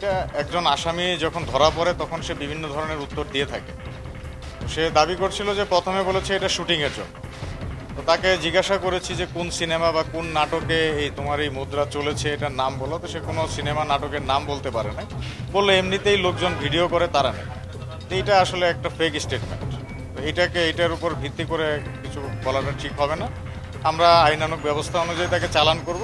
এটা একজন আসামি যখন ধরা পড়ে, তখন সে বিভিন্ন ধরনের উত্তর দিয়ে থাকে। সে দাবি করছিল যে প্রথমে বলেছে এটা শুটিংয়ের জন্য। তো তাকে জিজ্ঞাসা করেছি যে কোন সিনেমা বা কোন নাটকে এই তোমার এই মুদ্রা চলেছে, এটার নাম বলো। তো সে কোনো সিনেমা নাটকের নাম বলতে পারে না বলল, এমনিতেই লোকজন ভিডিও করে, তারা নেই তো এইটা আসলে একটা ফেক স্টেটমেন্ট তো এইটাকে এইটার উপর ভিত্তি করে কিছু বলাটা ঠিক হবে না। আমরা আইনানুগ ব্যবস্থা অনুযায়ী তাকে চালান করব।